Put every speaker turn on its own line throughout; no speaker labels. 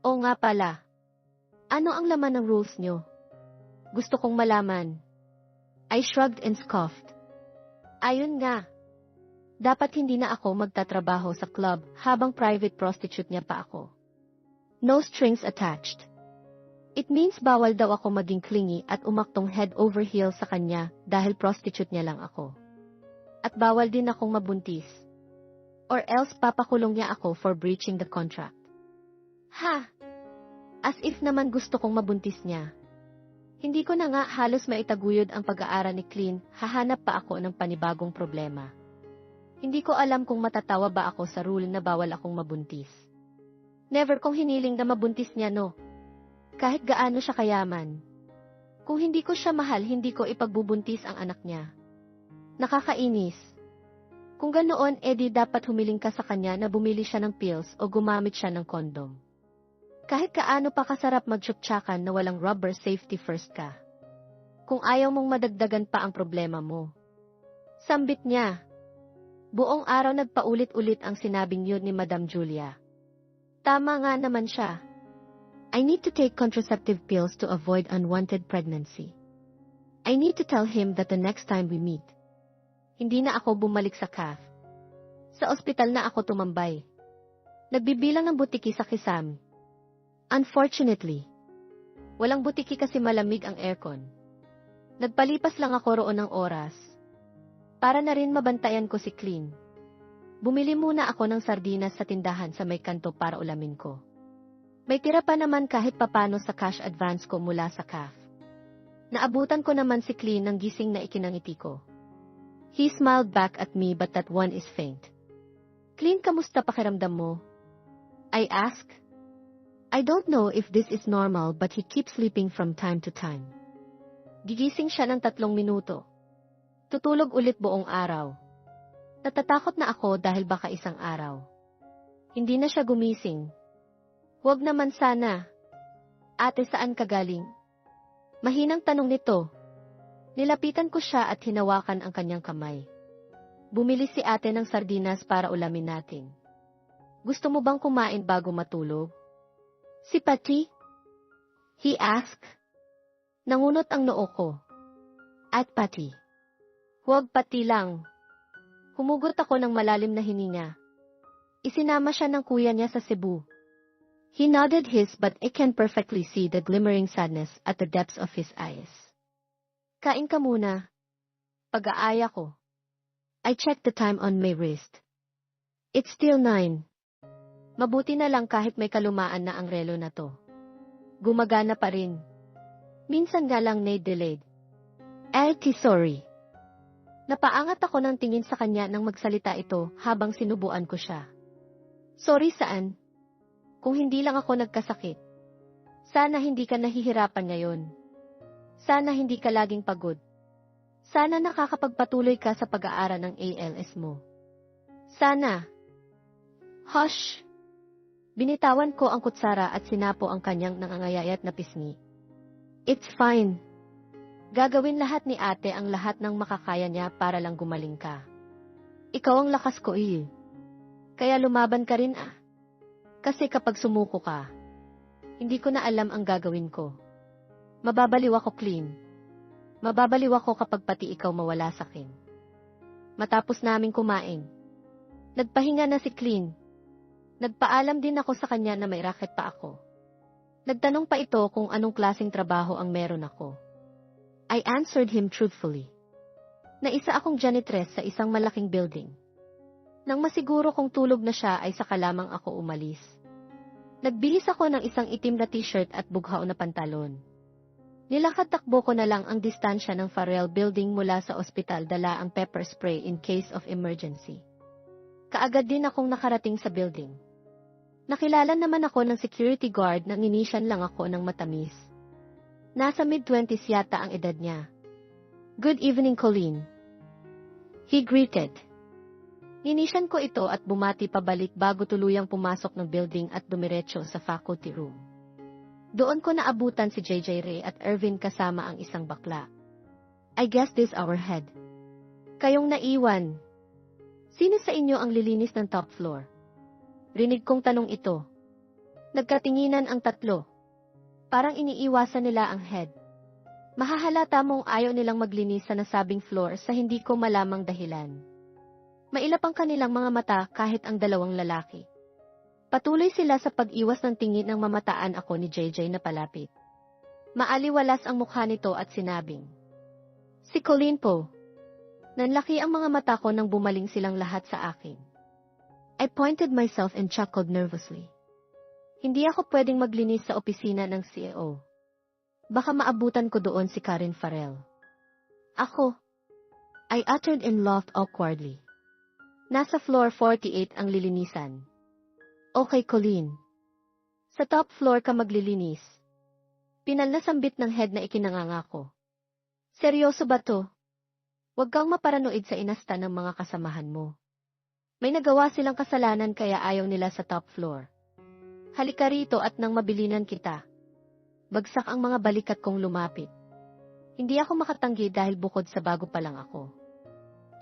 O nga pala. Ano ang laman ng rules nyo? Gusto kong malaman. I shrugged and scoffed. Ayun nga. Dapat hindi na ako magtatrabaho sa club habang private prostitute niya pa ako. No strings attached. It means bawal daw ako maging clingy at umaktong head over heels sa kanya dahil prostitute niya lang ako. At bawal din akong mabuntis. Or else papakulong niya ako for breaching the contract. Ha! As if naman gusto kong mabuntis niya. Hindi ko na nga halos maitaguyod ang pag-aaral ni Clean, hahanap pa ako ng panibagong problema. Hindi ko alam kung matatawa ba ako sa rule na bawal akong mabuntis. Never kong hiniling na mabuntis niya no. Kahit gaano siya kayaman. Kung hindi ko siya mahal, hindi ko ipagbubuntis ang anak niya. Nakakainis. Kung ganoon, edi dapat humiling ka sa kanya na bumili siya ng pills o gumamit siya ng kondom. Kahit kaano pa kasarap magtsuktsakan na walang rubber safety first ka. Kung ayaw mong madagdagan pa ang problema mo. Sambit niya. Buong araw nagpaulit-ulit ang sinabing yun ni Madam Julia. Tama nga naman siya. I need to take contraceptive pills to avoid unwanted pregnancy. I need to tell him that the next time we meet, hindi na ako bumalik sa CAF. Sa ospital na ako tumambay. Nagbibilang ng butiki sa kisam. Unfortunately, walang butiki kasi malamig ang aircon. Nagpalipas lang ako roon ng oras. Para na rin mabantayan ko si Clean. Bumili muna ako ng sardinas sa tindahan sa may kanto para ulamin ko. May tira pa naman kahit papano sa cash advance ko mula sa CAF. Naabutan ko naman si Clean ng gising na ikinangiti ko. He smiled back at me but that one is faint. Clean, kamusta pakiramdam mo? I ask. I don't know if this is normal but he keeps sleeping from time to time. Gigising siya ng tatlong minuto. Tutulog ulit buong araw. Natatakot na ako dahil baka isang araw. Hindi na siya gumising. Huwag naman sana. Ate, saan ka galing? Mahinang tanong nito. Nilapitan ko siya at hinawakan ang kanyang kamay. Bumili si ate ng sardinas para ulamin natin. Gusto mo bang kumain bago matulog? Si Pati? He asked. Nangunot ang noo ko. At Pati. Huwag Pati lang. Humugot ako ng malalim na hininga. Isinama siya ng kuya niya sa Cebu. He nodded his but I can perfectly see the glimmering sadness at the depths of his eyes. Kain ka muna. Pag-aaya ko. I checked the time on my wrist. It's still nine. Mabuti na lang kahit may kalumaan na ang relo na to. Gumagana pa rin. Minsan nga lang na-delayed. LT sorry. Napaangat ako ng tingin sa kanya nang magsalita ito habang sinubuan ko siya. Sorry saan? Kung hindi lang ako nagkasakit. Sana hindi ka nahihirapan ngayon. Sana hindi ka laging pagod. Sana nakakapagpatuloy ka sa pag-aaral ng ALS mo. Sana. Hush! Binitawan ko ang kutsara at sinapo ang kanyang nangangayayat na pisngi. It's fine. Gagawin lahat ni ate ang lahat ng makakaya niya para lang gumaling ka. Ikaw ang lakas ko eh. Kaya lumaban ka rin ah. Kasi kapag sumuko ka, hindi ko na alam ang gagawin ko. Mababaliw ako clean. Mababaliw ako kapag pati ikaw mawala sa akin. Matapos naming kumain, nagpahinga na si Clean. Nagpaalam din ako sa kanya na may racket pa ako. Nagtanong pa ito kung anong klaseng trabaho ang meron ako. I answered him truthfully. Na isa akong janitress sa isang malaking building. Nang masiguro kong tulog na siya ay saka lamang ako umalis. Nagbihis ako ng isang itim na t-shirt at bughaw na pantalon. Nilakad-takbo ko na lang ang distansya ng Farrell Building mula sa ospital dala ang pepper spray in case of emergency. Kaagad din akong nakarating sa building. Nakilala naman ako ng security guard nang inisyan lang ako ng matamis. Nasa mid-twenties yata ang edad niya. Good evening, Colleen. He greeted. Inisyan ko ito at bumati pabalik bago tuluyang pumasok ng building at dumiretso sa faculty room. Doon ko naabutan si JJ Ray at Irvin kasama ang isang bakla. I guess this our head. Kayong naiwan. Sino sa inyo ang lilinis ng top floor? Rinig kong tanong ito. Nagkatinginan ang tatlo. Parang iniiwasan nila ang head. Mahahalata mong ayaw nilang maglinis sa nasabing floor sa hindi ko malamang dahilan. Mailap ang kanilang mga mata kahit ang dalawang lalaki. Patuloy sila sa pag-iwas ng tingin ng mamataan ako ni JJ na palapit. Maaliwalas ang mukha nito at sinabing, Si Colleen po. Nanlaki ang mga mata ko nang bumaling silang lahat sa akin. I pointed myself and chuckled nervously. Hindi ako pwedeng maglinis sa opisina ng CEO. Baka maabutan ko doon si Karen Farrell. Ako. I uttered in laughed awkwardly. Nasa floor 48 ang lilinisan. Okay, Colleen. Sa top floor ka maglilinis. Pinalnasambit ng head na ikinangangako. Seryoso ba to? Huwag kang maparanoid sa inasta ng mga kasamahan mo. May nagawa silang kasalanan kaya ayaw nila sa top floor. Halika rito at nang mabilinan kita. Bagsak ang mga balikat kong lumapit. Hindi ako makatanggi dahil bukod sa bago pa lang ako.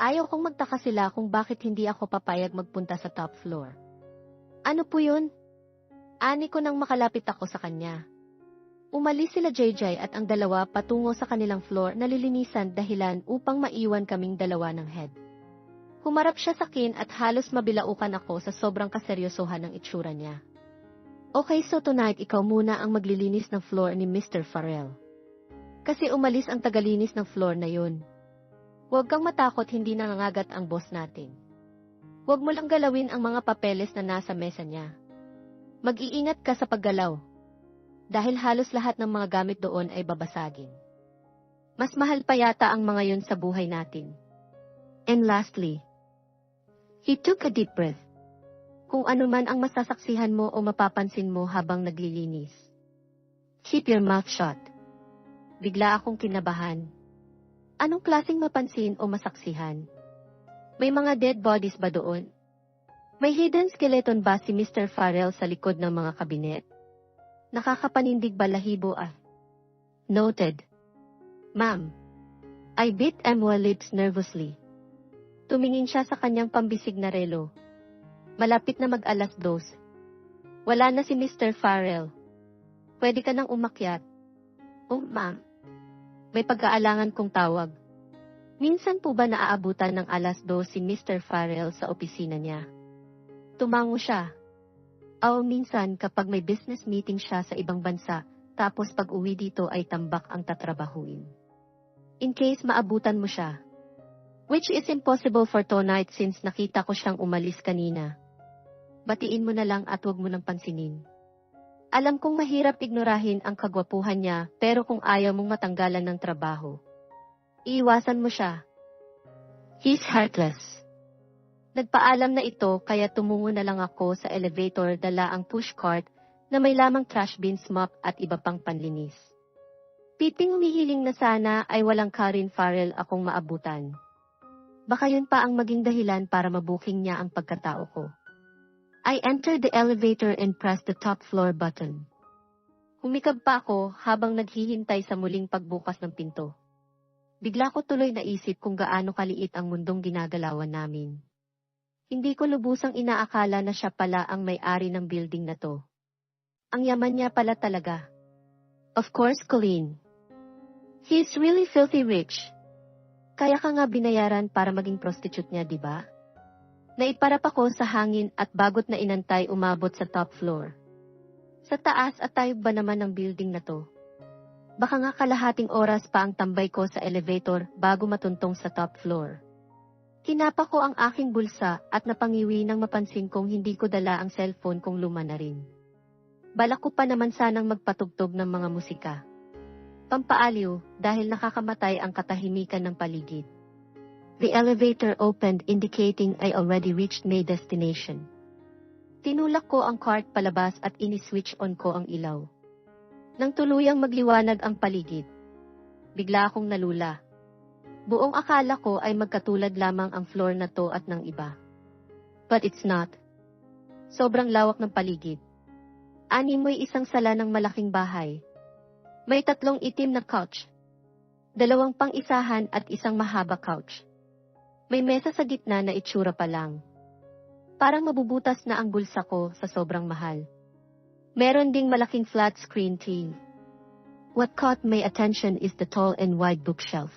Ayaw kong magtaka sila kung bakit hindi ako papayag magpunta sa top floor. Ano po yun? Ani ko nang makalapit ako sa kanya. Umalis sila JJ at ang dalawa patungo sa kanilang floor na lilinisan dahilan upang maiwan kaming dalawa ng head. Humarap siya sa akin at halos mabilaukan ako sa sobrang kaseryosohan ng itsura niya. Okay so tonight ikaw muna ang maglilinis ng floor ni Mr. Farrell. Kasi umalis ang tagalinis ng floor na yun. Huwag kang matakot hindi nangangagat ang boss natin. Huwag mo lang galawin ang mga papeles na nasa mesa niya. Mag-iingat ka sa paggalaw. Dahil halos lahat ng mga gamit doon ay babasagin. Mas mahal pa yata ang mga yun sa buhay natin. And lastly, he took a deep breath. Kung ano man ang masasaksihan mo o mapapansin mo habang naglilinis. Keep your mouth shut. Bigla akong kinabahan. Anong klaseng mapansin o masaksihan? May mga dead bodies ba doon? May hidden skeleton ba si Mr. Farrell sa likod ng mga kabinet? Nakakapanindig balahibo ah. Noted. Ma'am. I bit Emwa lips nervously. Tumingin siya sa kanyang pambisig na relo. Malapit na mag-alas dos. Wala na si Mr. Farrell. Pwede ka nang umakyat. Oh, ma'am. May pag-aalangan kong tawag. Minsan po ba naaabutan ng alas dos si Mr. Farrell sa opisina niya? Tumango siya. O minsan kapag may business meeting siya sa ibang bansa, tapos pag uwi dito ay tambak ang tatrabahuin. In case maabutan mo siya. Which is impossible for tonight since nakita ko siyang umalis kanina. Batiin mo na lang at huwag mo nang pansinin. Alam kong mahirap ignorahin ang kagwapuhan niya pero kung ayaw mong matanggalan ng trabaho, iiwasan mo siya. He's heartless. Nagpaalam na ito kaya tumungo na lang ako sa elevator dala ang pushcart na may lamang trash bins mop at iba pang panlinis. Piting umihiling na sana ay walang Karen Farrell akong maabutan. Baka yun pa ang maging dahilan para mabuking niya ang pagkatao ko. I entered the elevator and pressed the top floor button. Humikab pa ako habang naghihintay sa muling pagbukas ng pinto. Bigla ko tuloy naisip kung gaano kaliit ang mundong ginagalawan namin. Hindi ko lubusang inaakala na siya pala ang may-ari ng building na to. Ang yaman niya pala talaga. Of course, Colleen. He's really filthy rich. Kaya ka nga binayaran para maging prostitute niya, di ba? Naiparap ako sa hangin at bagot na inantay umabot sa top floor. Sa taas at tayo ba naman ng building na to? Baka nga kalahating oras pa ang tambay ko sa elevator bago matuntong sa top floor. Kinapa ko ang aking bulsa at napangiwi nang mapansin kong hindi ko dala ang cellphone kong luma na rin. Balak ko pa naman sanang magpatugtog ng mga musika. Pampaaliw dahil nakakamatay ang katahimikan ng paligid. The elevator opened indicating I already reached my destination. Tinulak ko ang cart palabas at ini-switch on ko ang ilaw. Nang tuluyang magliwanag ang paligid. Bigla akong nalula. Buong akala ko ay magkatulad lamang ang floor na to at ng iba. But it's not. Sobrang lawak ng paligid. Ani mo'y isang sala ng malaking bahay. May tatlong itim na couch. Dalawang pang-isahan at isang mahaba couch. May mesa sa gitna na itsura pa lang. Parang mabubutas na ang bulsa ko sa sobrang mahal. Meron ding malaking flat screen TV. What caught my attention is the tall and wide bookshelf.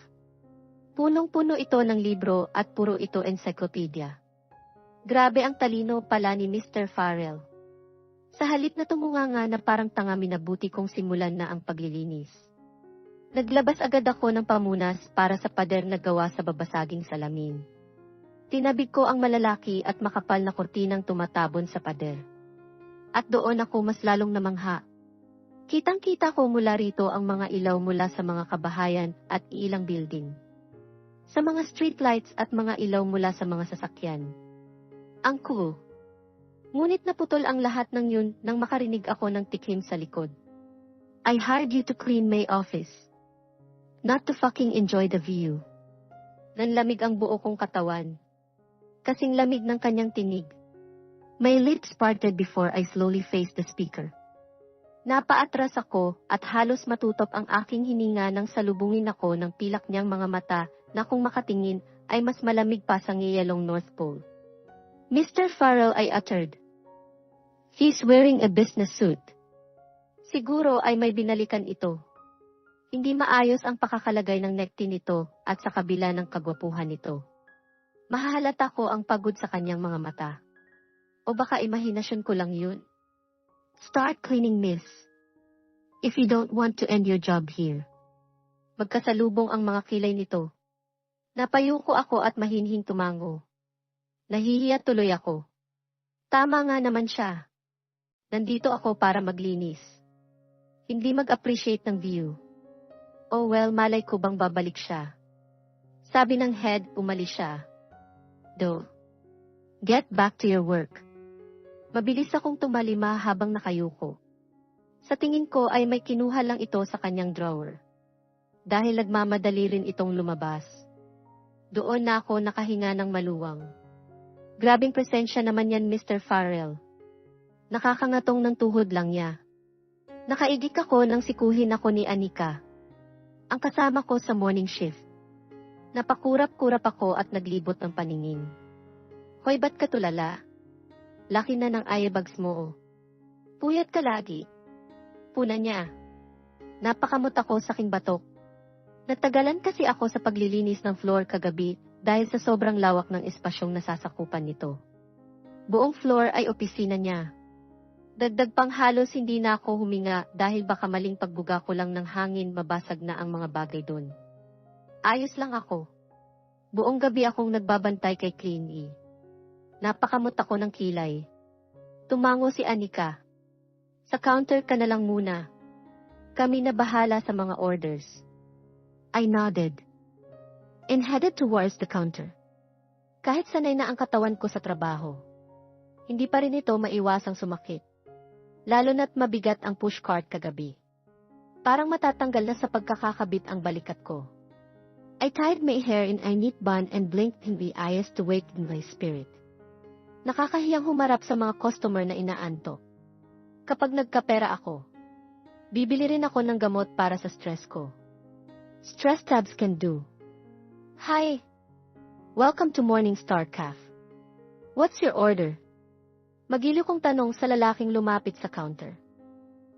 Punong-puno ito ng libro at puro ito encyclopedia. Grabe ang talino pala ni Mr. Farrell. Sa halip na tumunganga na parang tanga minabuti kong simulan na ang paglilinis. Naglabas agad ako ng pamunas para sa pader na gawa sa babasaging salamin. Tinabig ko ang malalaki at makapal na kurtinang tumatabon sa pader. At doon ako mas lalong namangha. Kitang-kita ko mula rito ang mga ilaw mula sa mga kabahayan at ilang building. Sa mga streetlights at mga ilaw mula sa mga sasakyan. Ang cool. Ngunit naputol ang lahat ng yun nang makarinig ako ng tikim sa likod. I hired you to clean my office. Not to fucking enjoy the view. Nanlamig ang buo kong katawan. Kasing lamig ng kanyang tinig. My lips parted before I slowly faced the speaker. Napaatras ako at halos matutop ang aking hininga nang salubungin ako ng pilak niyang mga mata na kung makatingin ay mas malamig pa sa ngiyalong North Pole. Mr. Farrell I uttered. He's wearing a business suit. Siguro ay may binalikan ito. Hindi maayos ang pakakalagay ng nekti nito at sa kabila ng kagwapuhan nito. Mahahalata ko ang pagod sa kanyang mga mata. O baka imahinasyon ko lang yun. Start cleaning, miss. If you don't want to end your job here. Magkasalubong ang mga kilay nito. Napayuko ako at mahinhing tumango. Nahihiya tuloy ako. Tama nga naman siya. Nandito ako para maglinis. Hindi mag-appreciate ng view. Oh well, malay ko bang babalik siya. Sabi ng head, umalis siya. Do. Get back to your work. Mabilis akong tumalima habang nakayuko. Sa tingin ko ay may kinuha lang ito sa kanyang drawer. Dahil nagmamadali rin itong lumabas. Doon na ako nakahinga ng maluwang. Grabing presensya naman yan Mr. Farrell. Nakakangatong ng tuhod lang niya. Nakaigik ako nang sikuhin ako ni Anika. Ang kasama ko sa morning shift. Napakurap-kurap ako at naglibot ng paningin. Hoy, ba't ka tulala? Laki na ng eyebags mo oh. Puyat ka lagi. Puna niya. Napakamot ako sa king batok. Natagalan kasi ako sa paglilinis ng floor kagabi dahil sa sobrang lawak ng espasyong nasasakupan nito. Buong floor ay opisina niya. Dagdag pang halos hindi na ako huminga dahil baka maling pagbuga ko lang ng hangin mabasag na ang mga bagay doon. Ayos lang ako. Buong gabi akong nagbabantay kay Clean E. Napakamot ako ng kilay. Tumango si Anika. Sa counter ka na lang muna. Kami na bahala sa mga orders. I nodded. And headed towards the counter. Kahit sanay na ang katawan ko sa trabaho. Hindi pa rin ito maiwasang sumakit. Lalo na't mabigat ang pushcart kagabi. Parang matatanggal na sa pagkakakabit ang balikat ko. I tied my hair in a neat bun and blinked in the eyes to waken my spirit. Nakakahiyang humarap sa mga customer na inaanto. Kapag nagkapera ako, bibili rin ako ng gamot para sa stress ko. Stress tabs can do. Hi! Welcome to Morning Star Caf. What's your order? Magiliw kong tanong sa lalaking lumapit sa counter.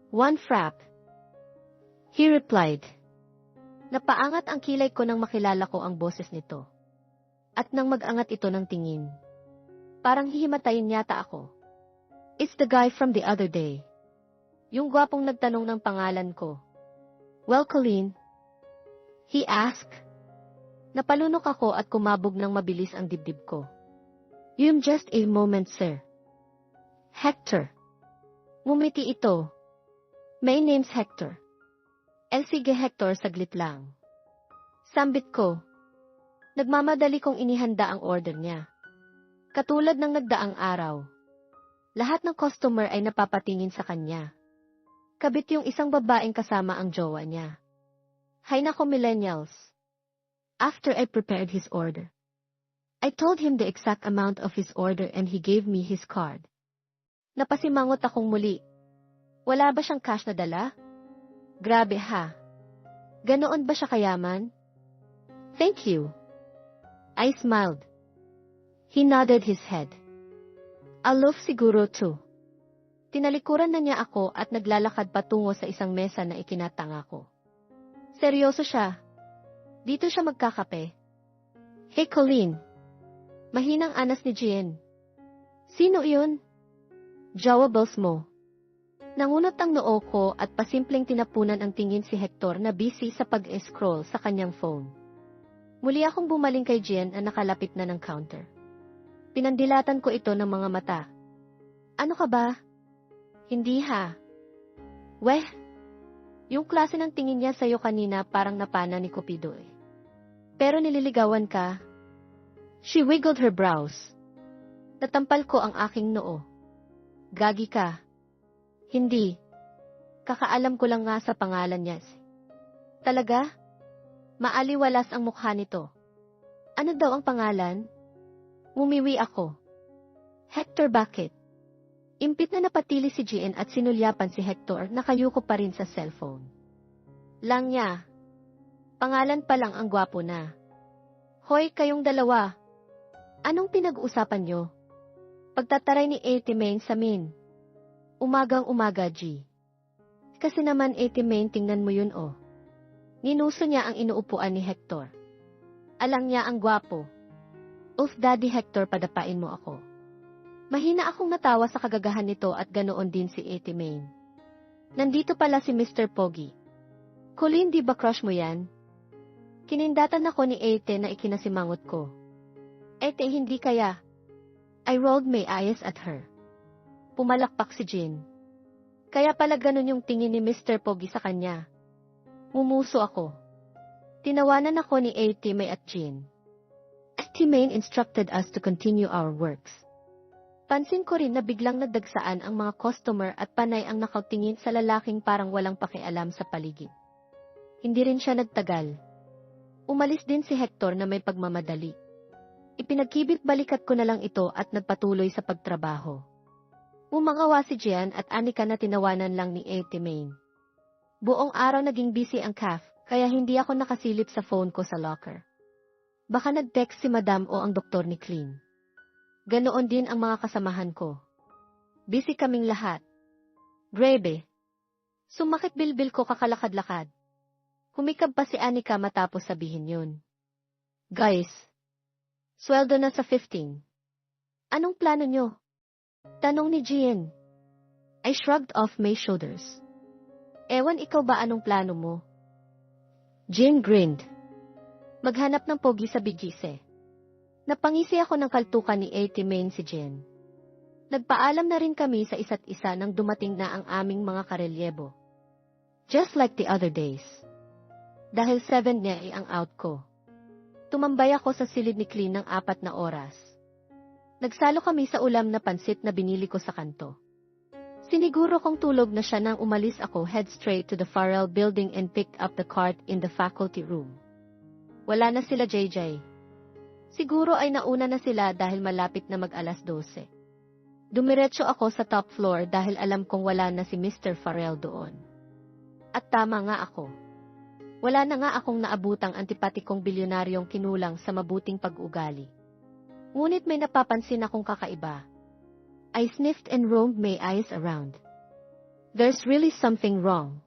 One frap. He replied. Napaangat ang kilay ko nang makilala ko ang boses nito. At nang mag-angat ito ng tingin. Parang hihimatayin yata ako. It's the guy from the other day. Yung gwapong nagtanong ng pangalan ko. Well, Colleen? He asked. Napalunok ako at kumabog ng mabilis ang dibdib ko. You'm just a moment, sir. Hector. Ngumiti ito. My name's Hector. El sige Hector saglit lang. Sambit ko. Nagmamadali kong inihanda ang order niya. Katulad ng nagdaang araw. Lahat ng customer ay napapatingin sa kanya. Kabit yung isang babaeng kasama ang jowa niya. Hay nako millennials. After I prepared his order, I told him the exact amount of his order and he gave me his card. Napasimangot akong muli. Wala ba siyang cash na dala? Grabe ha. Ganoon ba siya kayaman? Thank you. I smiled. He nodded his head. Aloof siguro too. Tinalikuran na niya ako at naglalakad patungo sa isang mesa na ikinatanga ko. Seryoso siya. Dito siya magkakape. Hey Colleen. Mahinang anas ni Jean. Sino iyon? Jowables mo. Nangunot ang noo ko at pasimpleng tinapunan ang tingin si Hector na busy sa pag-scroll sa kanyang phone. Muli akong bumaling kay Jen na nakalapit na ng counter. Pinandilatan ko ito ng mga mata. Ano ka ba? Hindi ha. Weh, yung klase ng tingin niya sa'yo kanina parang napana ni Cupido eh. Pero nililigawan ka. She wiggled her brows. Natampal ko ang aking noo. Gagi ka. Hindi. Kakaalam ko lang nga sa pangalan niya. Talaga? Maaliwalas ang mukha nito. Ano daw ang pangalan? Mumiwi ako. Hector bakit? Impit na napatili si Jean at sinulyapan si Hector na kayuko pa rin sa cellphone. Lang niya. Pangalan pa lang ang gwapo na. Hoy, kayong dalawa. Anong pinag-uusapan nyo? Pagtataray ni Ate Main sa min. Umagang umaga, G. Kasi naman Ate Main tingnan mo yun oh. Ninuso niya ang inuupuan ni Hector. Alang niya ang gwapo. Uf, Daddy Hector, padapain mo ako. Mahina akong natawa sa kagagahan nito at ganoon din si Ate Main. Nandito pala si Mr. Pogi. Colleen, di ba crush mo yan? Kinindatan ako ni Ate na ikinasimangot ko. Ate, hindi kaya. I rolled my eyes at her. Pumalakpak si Jin. Kaya pala ganun yung tingin ni Mr. Pogi sa kanya. Mumuso ako. Tinawanan ako ni Ate May at Jin. Ate May instructed us to continue our works. Pansin ko rin na biglang nagdagsaan ang mga customer at panay ang nakautingin sa lalaking parang walang pakialam sa paligid. Hindi rin siya nagtagal. Umalis din si Hector na may pagmamadali. Ipinagkibit balikat ko na lang ito at nagpatuloy sa pagtrabaho. Umangawa si Jian at Anika na tinawanan lang ni Ate Main. Buong araw naging busy ang CAF, kaya hindi ako nakasilip sa phone ko sa locker. Baka nag-text si Madam o ang doktor ni Clean. Ganoon din ang mga kasamahan ko. Busy kaming lahat. Grebe. Sumakit bilbil ko kakalakad-lakad. Humikab pa si Anika matapos sabihin yun. Guys, sweldo na sa 15. Anong plano nyo? Tanong ni Jean. I shrugged off my shoulders. Ewan ikaw ba anong plano mo? Jean grinned. Maghanap ng pogi sa bigise. Napangisi ako ng kaltukan ni Ate Main si Jen. Nagpaalam na rin kami sa isa't isa nang dumating na ang aming mga karelyebo. Just like the other days. Dahil 7 niya ay ang out ko. Tumambay ako sa silid ni Clean ng apat na oras. Nagsalo kami sa ulam na pansit na binili ko sa kanto. Siniguro kong tulog na siya nang umalis ako head straight to the Farrell building and picked up the cart in the faculty room. Wala na sila JJ. Siguro ay nauna na sila dahil malapit na mag-alas 12. Dumiretso ako sa top floor dahil alam kong wala na si Mr. Farrell doon. At tama nga ako. Wala na nga akong naabutang antipatikong bilyonaryong kinulang sa mabuting pag-ugali. Ngunit may napapansin akong kakaiba. I sniffed and roamed my eyes around. There's really something wrong.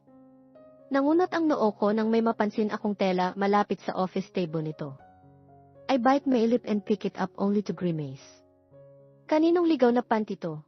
Nangunot ang noo ko nang may mapansin akong tela malapit sa office table nito. I bite my lip and pick it up only to grimace. Kaninong ligaw na panty to?